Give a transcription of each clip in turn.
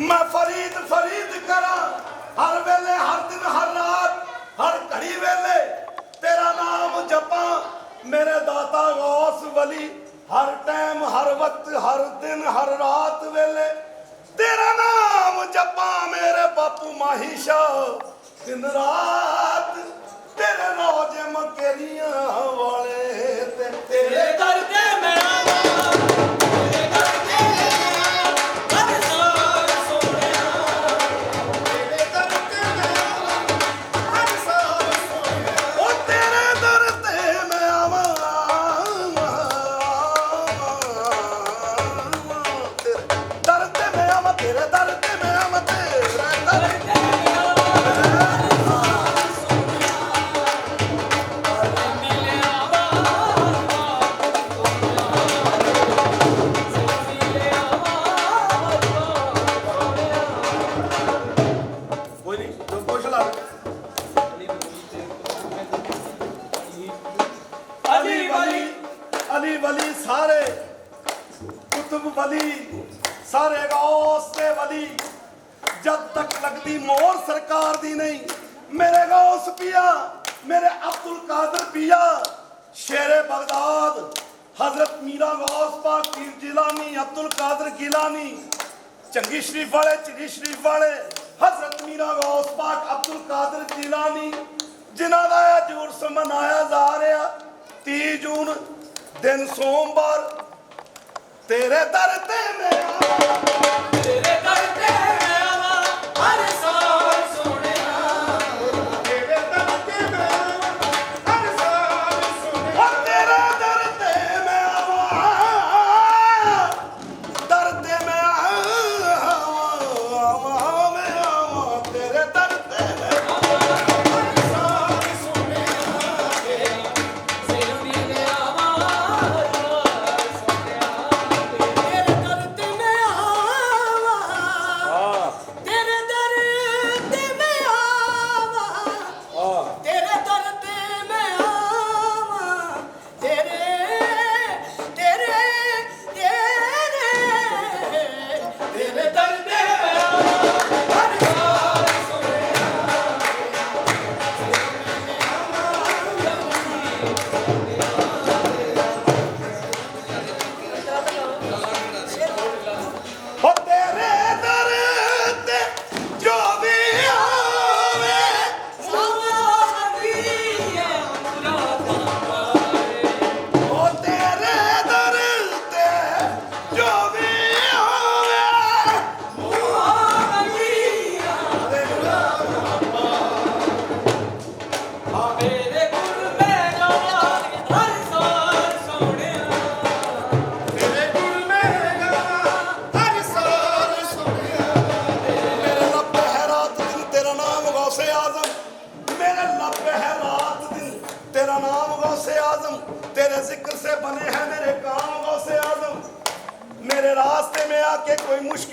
ਮੈਂ ਫਰੀਦ ਫਰੀਦ ਕਰਾਂ। ਹਰ ਵੇਲੇ, ਹਰ ਦਿਨ, ਹਰ ਰਾਤ, ਹਰ ਘੜੀ ਵੇਲੇ ਤੇਰਾ ਨਾਮ ਜਪਾਂ। ਮੇਰੇ ਦਾਤਾ ਗੌਸ ਵਲੀ, ਹਰ ਟਾਈਮ ਹਰ ਵਕਤ, ਹਰ ਦਿਨ, ਹਰ ਰਾਤ ਵੇਲੇ ਤੇਰਾ ਨਾਮ ਜਪਾਂ ਮੇਰੇ ਬਾਪੂ ਮਾਹੀ ਸ਼ਾ ਦਿਨ ਰਾਤ ਤੇਰੇ ਰੋਜ਼ ਮਕਰੀਆਂ ਵਾਲੇ ਲੱਗਦੀ ਮੋਹਰ ਸਰਕਾਰ ਦੀ ਨਹੀਂ। ਮੇਰੇ ਗੌਸ ਪੀਆ, ਮੇਰੇ ਅਬਦੁਲ ਕਾਦਰ ਪੀਆ, ਸ਼ੇਰੇ ਬਗਦਾਦ, ਹਜ਼ਰਤ ਮੀਰਾ ਗੌਸ ਪਾਕ ਪੀਰ ਜਿਲਾਨੀ, ਅਬਦੁਲ ਕਾਦਰ ਗਿਲਾਨੀ, ਚੰਗੀ ਸ਼ਰੀਫ ਵਾਲੇ ਚਿੜੀ ਸ਼ਰੀਫ ਵਾਲੇ ਹਜ਼ਰਤ ਮੀਰਾ ਗੌਸ ਪਾਕ ਅਬਦੁਲ ਕਾਦਰ ਜਿਲਾਨੀ, ਜਿਨ੍ਹਾਂ ਦਾ ਜੁਰਸ ਮਨਾਇਆ ਜਾ ਰਿਹਾ 30 ਜੂਨ, ਦਿਨ ਸੋਮਵਾਰ, ਤੇਰੇ ਦਰ ਤੇ ਮੈਂ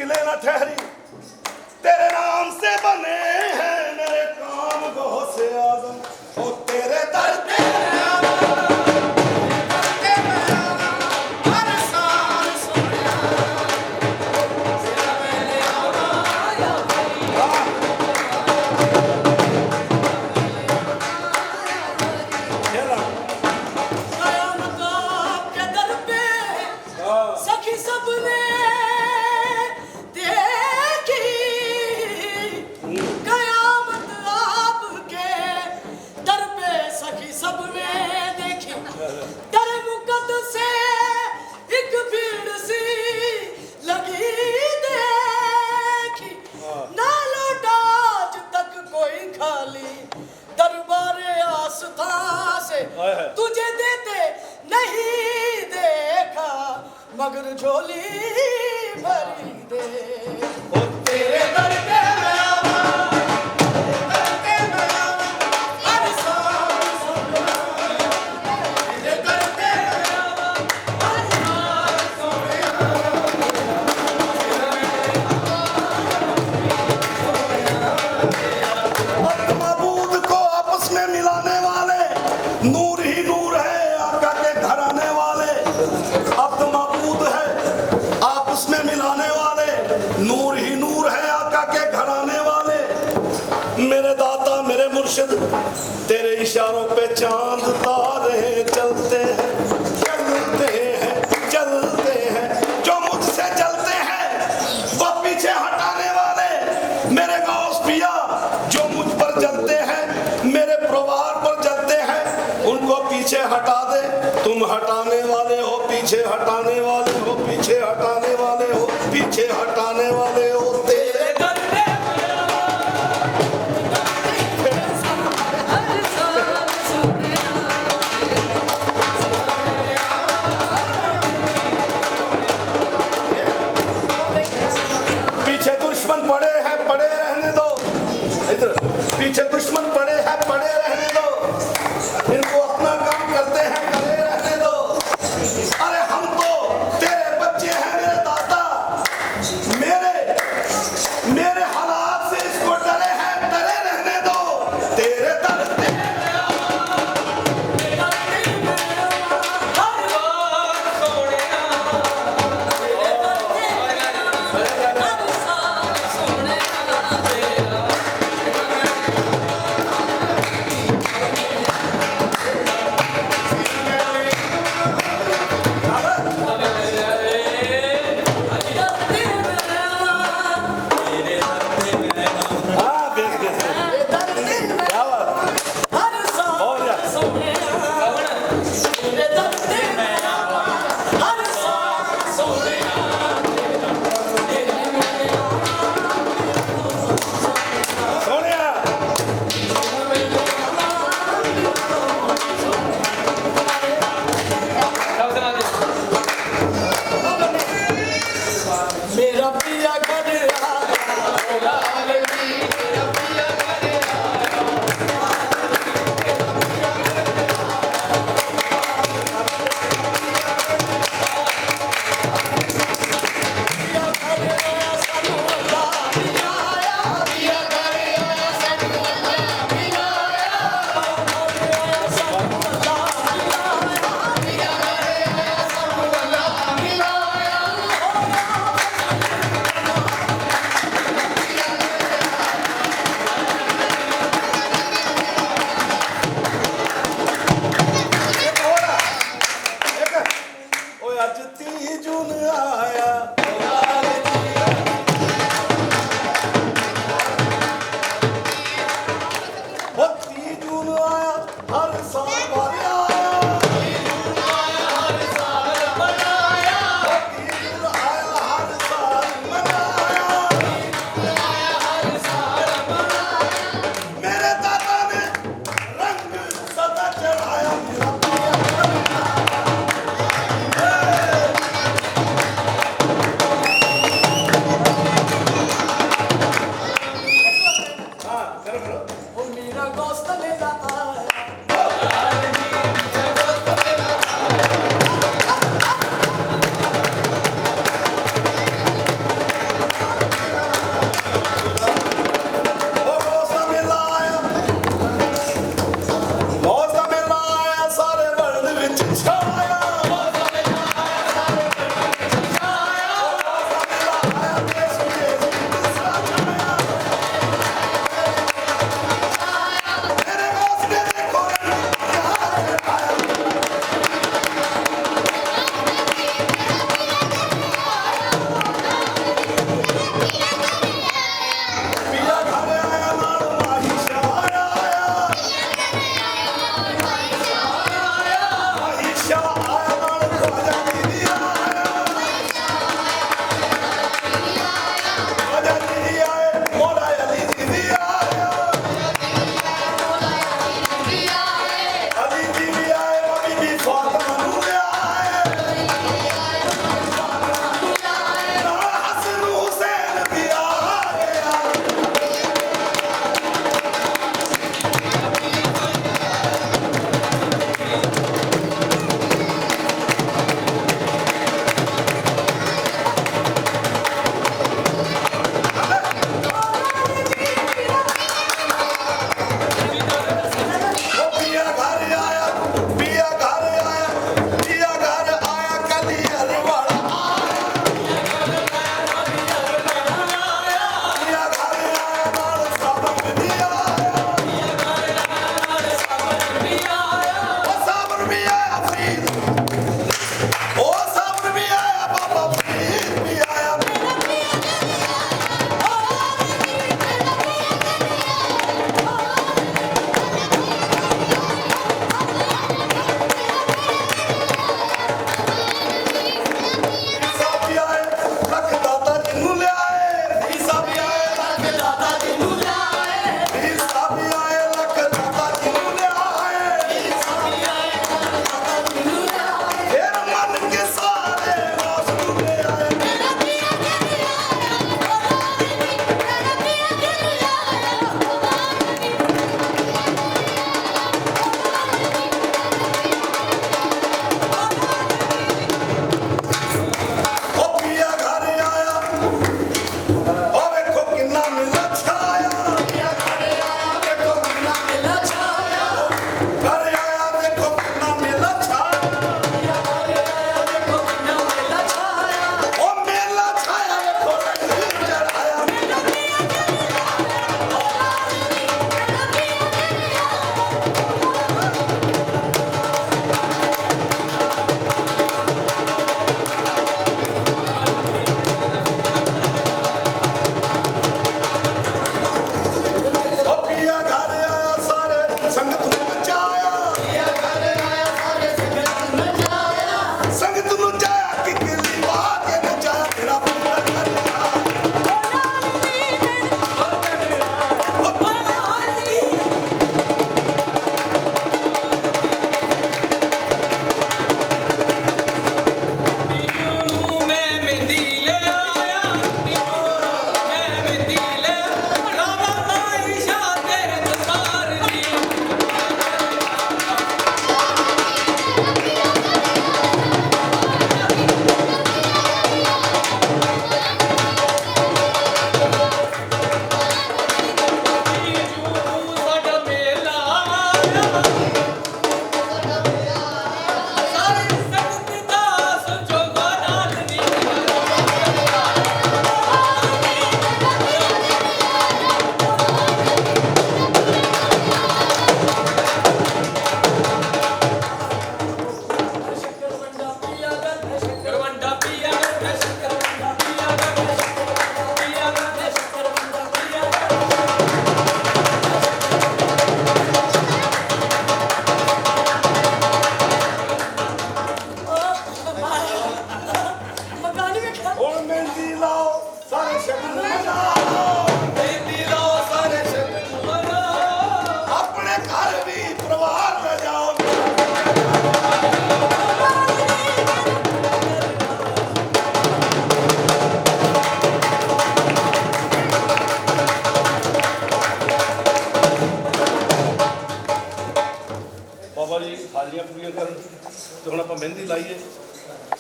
ले ना ठहरी तेरे नाम से बने हैं मेरे काम बहुत से आजम वो तेरे दर पे सखी सब में तुझे देते नहीं देखा मगर झोली भरी दे तेरे दर पे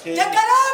Che carajo!